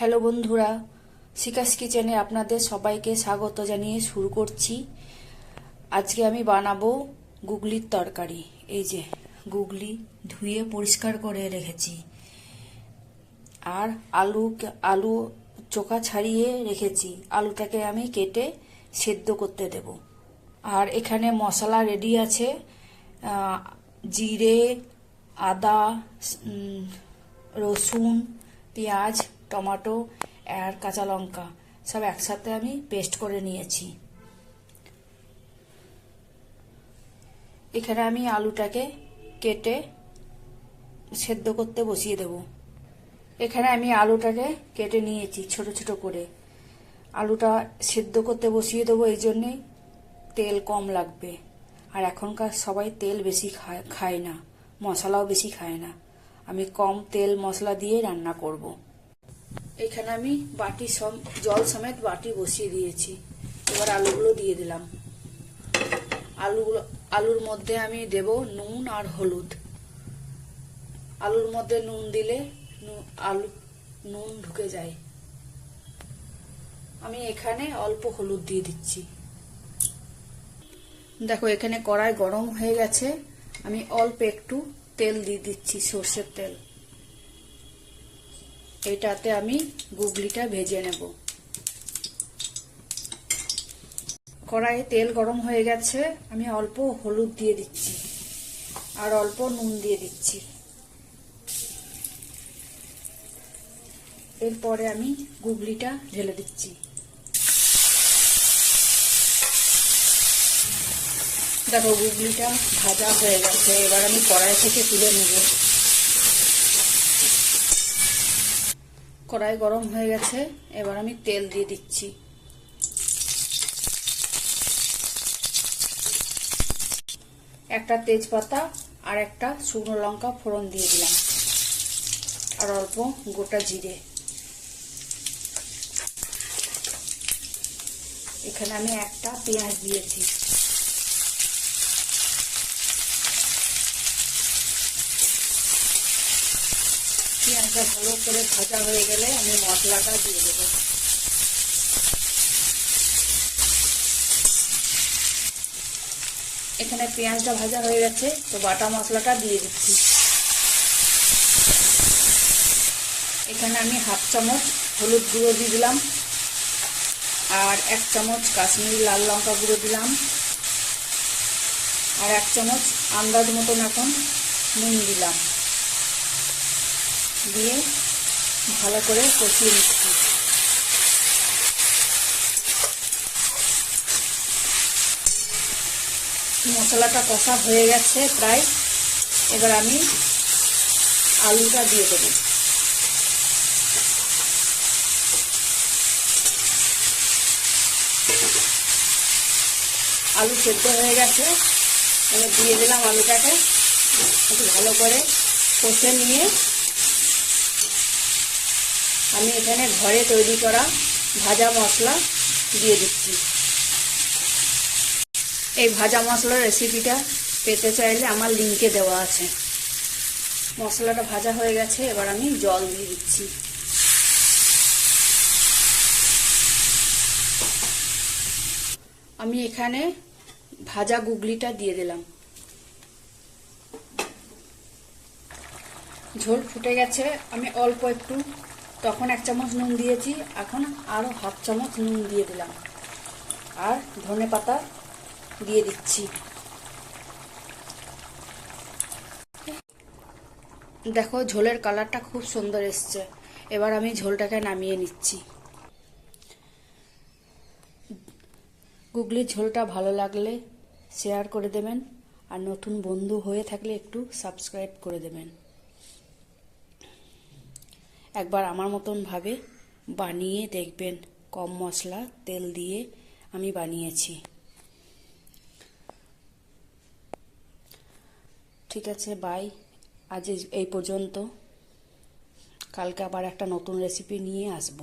Hello বন্ধুরা, শিকাস কিচেনে আপনাদের সবাইকে স্বাগত জানিয়ে শুরু করছি। আজকে আমি বানাবো গুগলির তরকারি। এই যে, গুগলি ধুয়ে পরিষ্কার করে রেখেছি। আর আলু আলু চোখা ছাড়িয়ে রেখেছি। আলুটাকে আমি কেটে সেদ্ধ করতে দেব। আর এখানে মশলা রেডি আছে। জিরে, আদা রসুন, পেঁয়াজ টমেটো আর কাঁচা লঙ্কা সব একসাথে আমি পেস্ট করে নিয়েছি। এখানে আমি আলুটাকে কেটে সেদ্ধ করতে বসিয়ে দেব। এখানে আমি আলুটাকে কেটে নিয়েছি ছোট ছোট করে। আলুটা সেদ্ধ করতে বসিয়ে দেবো, এই জন্যেই তেল কম লাগবে। আর এখনকার সবাই তেল বেশি খায় খায় না, মশলাও বেশি খায় না। আমি কম তেল মশলা দিয়ে রান্না করব। এখানে আমি বাটি সম, জল সমেত বাটি বসিয়ে দিয়েছি। এবার আলুগুলো দিয়ে দিলাম। আলুগুলো, আলুর মধ্যে আমি দেব নুন আর হলুদ। আলুর মধ্যে নুন দিলে আলু, নুন ঢুকে যায়। আমি এখানে অল্প হলুদ দিয়ে দিচ্ছি। দেখো, এখানে কড়াই গরম হয়ে গেছে। আমি অল্প একটু তেল দিয়ে দিচ্ছি সর্ষের তেল। এটাতে আমি গুগলিটা ভেজে নেব। কড়াইয়ে তেল গরম হয়ে গেছে, আমি অল্প হলুদ দিয়ে দিচ্ছি আর অল্প নুন দিয়ে দিচ্ছি। এরপরে আমি গুগলিটা ঢেলে দিচ্ছি। দেখো, গুগলিটা ভাজা হয়ে গেছে, এবার আমি কড়াই থেকে তুলে নেব। কড়াই গরম হয়ে গেছে, এবার আমি তেল দিয়ে দিচ্ছি। একটা তেজপাতা আর একটা শুকনো লঙ্কা ফোড়ন দিয়ে দিলাম। আর অল্প গোটা জিরে। এখানে আমি একটা পেঁয়াজ দিয়েছি। পেঁয়াজটা ভালো করে ভাজা হয়ে গেলে আমি মশলাটা দিয়ে দেবো। এখানে পেঁয়াজটা ভাজা হয়ে গেছে, তো বাটা মশলাটা দিয়ে দিচ্ছি। এখানে আমি হাফ চামচ হলুদ গুঁড়ো দিয়ে দিলাম, আর এক চামচ কাশ্মীরি লাল লঙ্কা গুঁড়ো দিলাম, আর এক চামচ আন্দাজ মতন এখন নুন দিলাম। দিয়ে ভালো করে কষিয়ে নিচ্ছি। মশলাটা কষা হয়ে গেছে প্রায়। এবার আমি আলুটা দিয়ে দেবো। আলু সেদ্ধ হয়ে গেছে। এবার দিয়ে দিলাম আলুটাকে। একটু ভালো করে কষে নিয়ে আমি এখানে ঘরে তৈরি করা ভাজা মশলা দিয়ে দিচ্ছি। এই ভাজা মশলার রেসিপিটা পেতে চাইলে আমার লিঙ্কে দেওয়া আছে। মশলাটা ভাজা হয়ে গেছে, এবার আমি জল দিয়ে দিচ্ছি। আমি এখানে ভাজা গুগলিটা দিয়ে দিলাম। ঝোল ফুটে গেছে, আমি অল্প একটু তখন এক চামচ নুন দিয়েছি, এখন আরও হাফ চামচ নুন দিয়ে দিলাম। আর ধনে পাতা দিয়ে দিচ্ছি। দেখো, ঝোলের কালারটা খুব সুন্দর এসছে। এবার আমি ঝোলটাকে নামিয়ে নিচ্ছি। গুগলির ঝোলটা ভালো লাগলে শেয়ার করে দেবেন। আর নতুন বন্ধু হয়ে থাকলে একটু সাবস্ক্রাইব করে দেবেন। একবার আমার মতনভাবে বানিয়ে দেখবেন। কম মশলা, তেল দিয়ে আমি বানিয়েছি। ঠিক আছে বাই আজ এই পর্যন্ত। কালকে আবার একটা নতুন রেসিপি নিয়ে আসব।